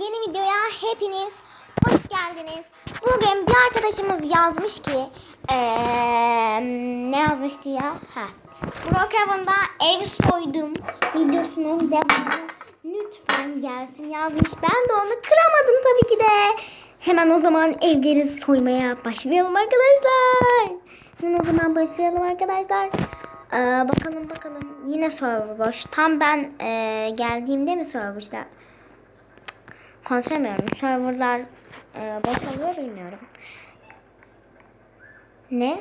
yeni videoya hepiniz hoş geldiniz. Bugün bir arkadaşımız yazmış ki eee, ne yazmıştı ya? Ha. Brookhaven'da ev soydum videosunun devamı lütfen gelsin yazmış. Ben de onu kıramadım tabii ki de. Hemen o zaman evleri soymaya başlayalım arkadaşlar. Hemen o zaman başlayalım arkadaşlar. Ee, bakalım bakalım yine boş. Tam ben e, geldiğimde mi server'da? Konuşamıyorum. Serverlar e, boş oluyor bilmiyorum. Ne?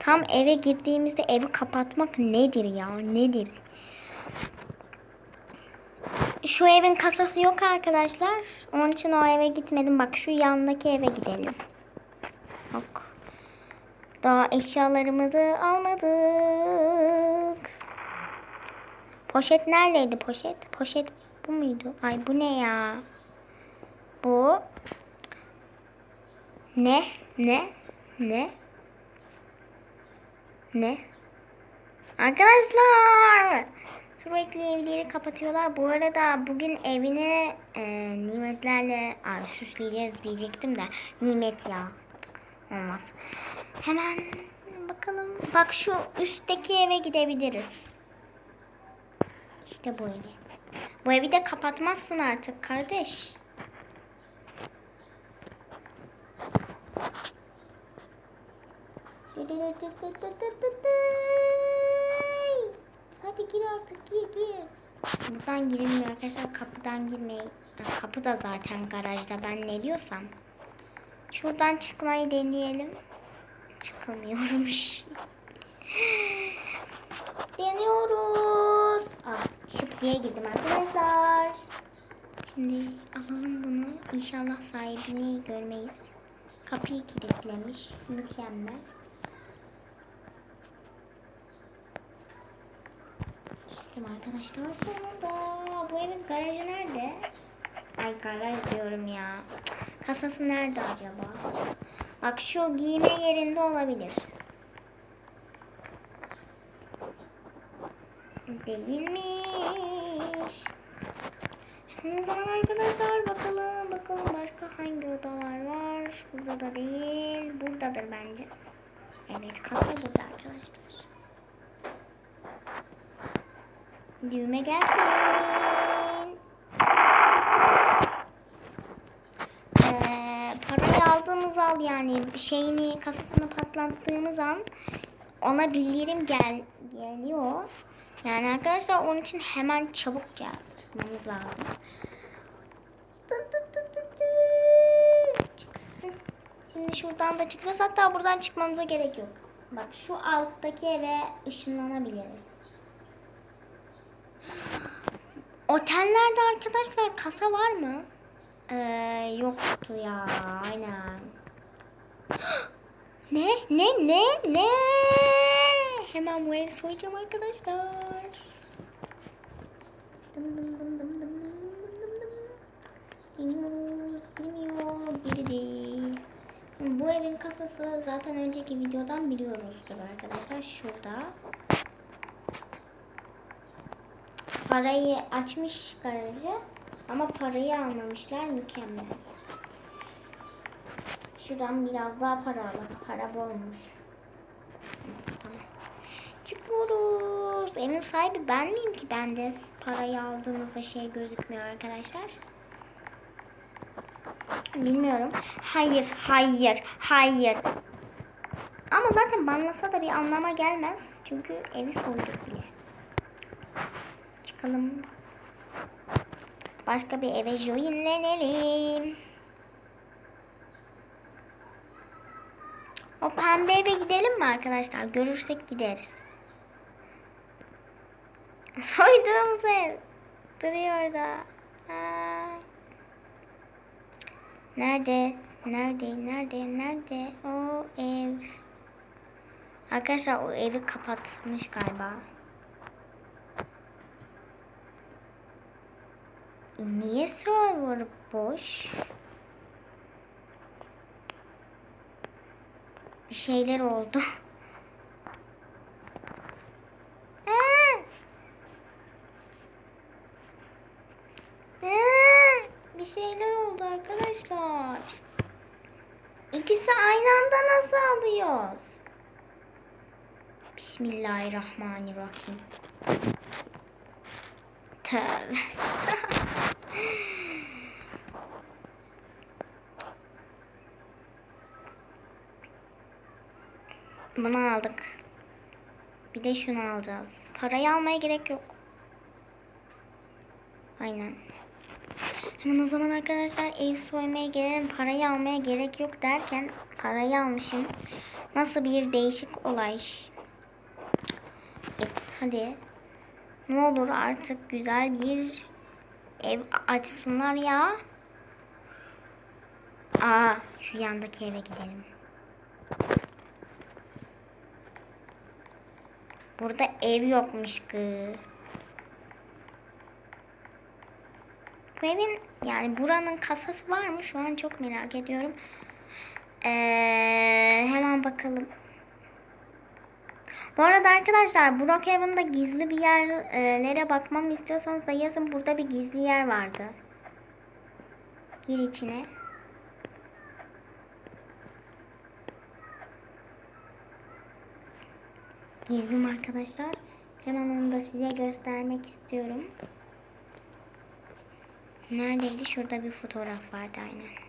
Tam eve girdiğimizde evi kapatmak nedir ya? Nedir? Şu evin kasası yok arkadaşlar. Onun için o eve gitmedim. Bak şu yandaki eve gidelim. Yok. Daha eşyalarımızı almadık. Poşet neredeydi poşet? Poşet bu muydu? Ay bu ne ya? Bu ne? Ne? Ne? Ne? Arkadaşlar sürekli evleri kapatıyorlar. Bu arada bugün evini e, nimetlerle ay, süsleyeceğiz diyecektim de nimet ya. Olmaz. Hemen bakalım. Bak şu üstteki eve gidebiliriz. İşte bu evi. Bu evi de kapatmazsın artık kardeş. Hadi gir artık gir gir. Buradan girilmiyor arkadaşlar. Kapıdan girmeyi. Kapı da zaten garajda. Ben ne diyorsam. Şuradan çıkmayı deneyelim. Çıkamıyormuş. Deniyoruz. Ah, şıp diye girdim arkadaşlar. Şimdi alalım bunu. İnşallah sahibini görmeyiz. Kapıyı kilitlemiş. Mükemmel. Girdim arkadaşlar sonunda. Bu evin garajı nerede? Ay garaj diyorum ya. Kasası nerede acaba? Bak şu giyme yerinde olabilir. Değilmiş. O zaman arkadaşlar bakalım bakalım başka hangi odalar var. Şurada da değil. Buradadır bence. Evet kasa burada arkadaşlar. Düğme gelsin. Ee, parayı aldığımız al yani şeyini kasasını patlattığımız an ona bildirim gel geliyor. Yani arkadaşlar onun için hemen çabukça çıkmamız lazım. Şimdi şuradan da çıkacağız. Hatta buradan çıkmamıza gerek yok. Bak şu alttaki eve ışınlanabiliriz. Otellerde arkadaşlar kasa var mı? Ee, yoktu ya. Aynen. ne? Ne? Ne? Ne? Hemen bu evi soyacağım arkadaşlar. Dım dım dım dım dım dım dım dım. Girdi. Bu evin kasası zaten önceki videodan biliyoruzdur arkadaşlar. Şurada. Parayı açmış garajı ama parayı almamışlar mükemmel. Şuradan biraz daha para alalım. Para bolmuş. Tamam. Çıkıyoruz. Evin sahibi ben miyim ki? Bende parayı aldığımızda şey gözükmüyor arkadaşlar. Bilmiyorum. Hayır, hayır, hayır. Ama zaten banlasa da bir anlama gelmez. Çünkü evi soyduk bile. Çıkalım. Başka bir eve joinlenelim. O pembe eve gidelim mi arkadaşlar? Görürsek gideriz. Soyduğumuz ev. Duruyor da. Nerede? Nerede? Nerede? Nerede? O ev. Arkadaşlar o evi kapatmış galiba. E, niye server boş? Bir şeyler oldu. bir şeyler oldu arkadaşlar. İkisi aynı anda nasıl alıyoruz? Bismillahirrahmanirrahim. Tövbe. Bunu aldık. Bir de şunu alacağız. Parayı almaya gerek yok. Aynen. Hemen o zaman arkadaşlar ev soymaya gelelim. Parayı almaya gerek yok derken parayı almışım. Nasıl bir değişik olay. Evet hadi. Ne olur artık güzel bir ev açsınlar ya. Aa şu yandaki eve gidelim. Burada ev yokmuş kız. Bu evin yani buranın kasası var mı? Şu an çok merak ediyorum. Ee, hemen bakalım. Bu arada arkadaşlar Brookhaven'da gizli bir yerlere bakmamı istiyorsanız da yazın. Burada bir gizli yer vardı. Gir içine. Girdim arkadaşlar. Hemen onu da size göstermek istiyorum. Neredeydi? Şurada bir fotoğraf vardı aynen.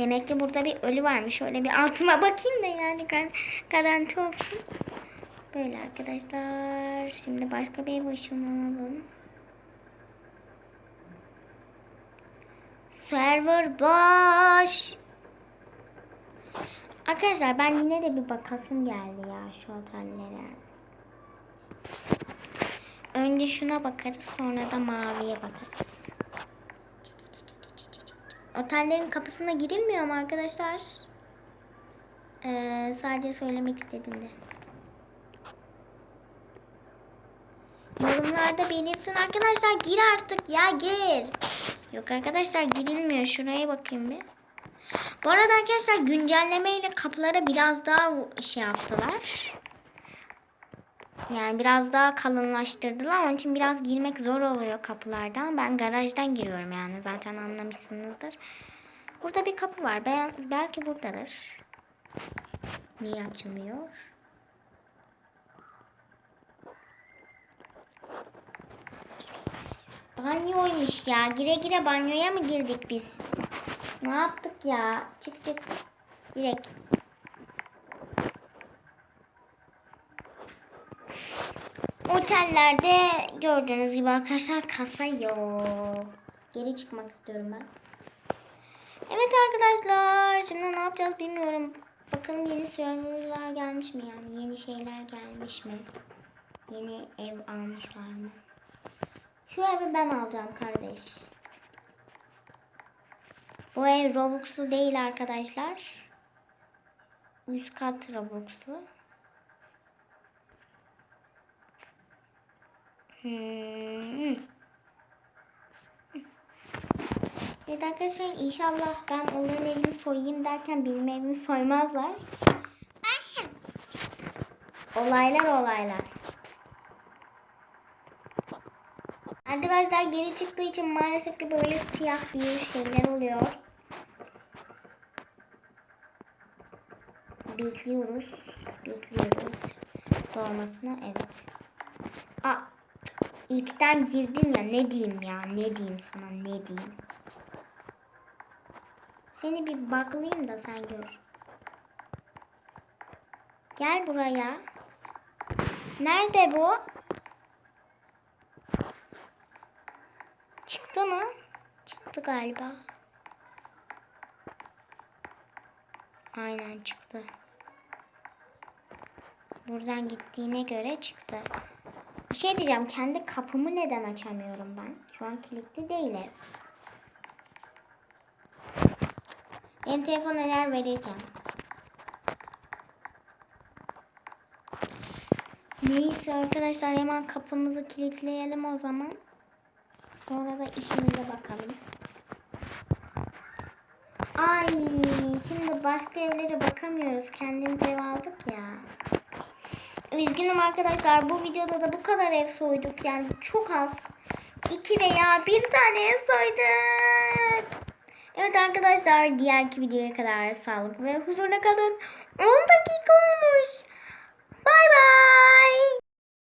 Demek ki burada bir ölü varmış. Şöyle bir altıma bakayım da yani gar garanti olsun. Böyle arkadaşlar. Şimdi başka bir ev ışınlanalım. Server boş. Arkadaşlar ben yine de bir bakasım geldi ya şu otellere. Önce şuna bakarız sonra da maviye bakarız. Otellerin kapısına girilmiyor mu arkadaşlar? Ee, sadece söylemek istedim de. Yorumlarda belirtin arkadaşlar gir artık ya gir. Yok arkadaşlar girilmiyor şuraya bakayım bir. Bu arada arkadaşlar güncelleme ile kapılara biraz daha şey yaptılar. Yani biraz daha kalınlaştırdılar. Onun için biraz girmek zor oluyor kapılardan. Ben garajdan giriyorum yani zaten anlamışsınızdır. Burada bir kapı var. Ben, belki buradadır. Niye açılmıyor? Banyoymuş ya. Gire gire banyoya mı girdik biz? Ne yaptık ya? Çık çık. Direkt. Otellerde gördüğünüz gibi arkadaşlar kasa yok. Geri çıkmak istiyorum ben. Evet arkadaşlar. Şimdi ne yapacağız bilmiyorum. Bakalım yeni serverlar gelmiş mi yani? Yeni şeyler gelmiş mi? Yeni ev almışlar mı? Şu evi ben alacağım kardeş. Bu ev Robux'lu değil arkadaşlar. Üst kat Robux'lu. Hmm. Evet arkadaşlar inşallah ben onların evini soyayım derken benim evimi soymazlar. Olaylar olaylar. Arkadaşlar geri çıktığı için maalesef ki böyle siyah bir şeyler oluyor. Bekliyoruz. Bekliyoruz. Dolmasına evet. Aa, ilkten girdin ya ne diyeyim ya ne diyeyim sana ne diyeyim. Seni bir baklayayım da sen gör. Gel buraya. Nerede bu? Çıktı mı? Çıktı galiba. Aynen çıktı. Buradan gittiğine göre çıktı. Bir şey diyeceğim. Kendi kapımı neden açamıyorum ben? Şu an kilitli değil ev. Benim telefon neler verirken. Neyse arkadaşlar hemen kapımızı kilitleyelim o zaman. Sonra da işimize bakalım. Ay şimdi başka evlere bakamıyoruz. Kendimiz ev aldık ya. Üzgünüm arkadaşlar bu videoda da bu kadar ev soyduk yani çok az. 2 veya bir tane ev soyduk. Evet arkadaşlar diğerki videoya kadar sağlık ve huzurla kalın. 10 dakika olmuş. Bay bay.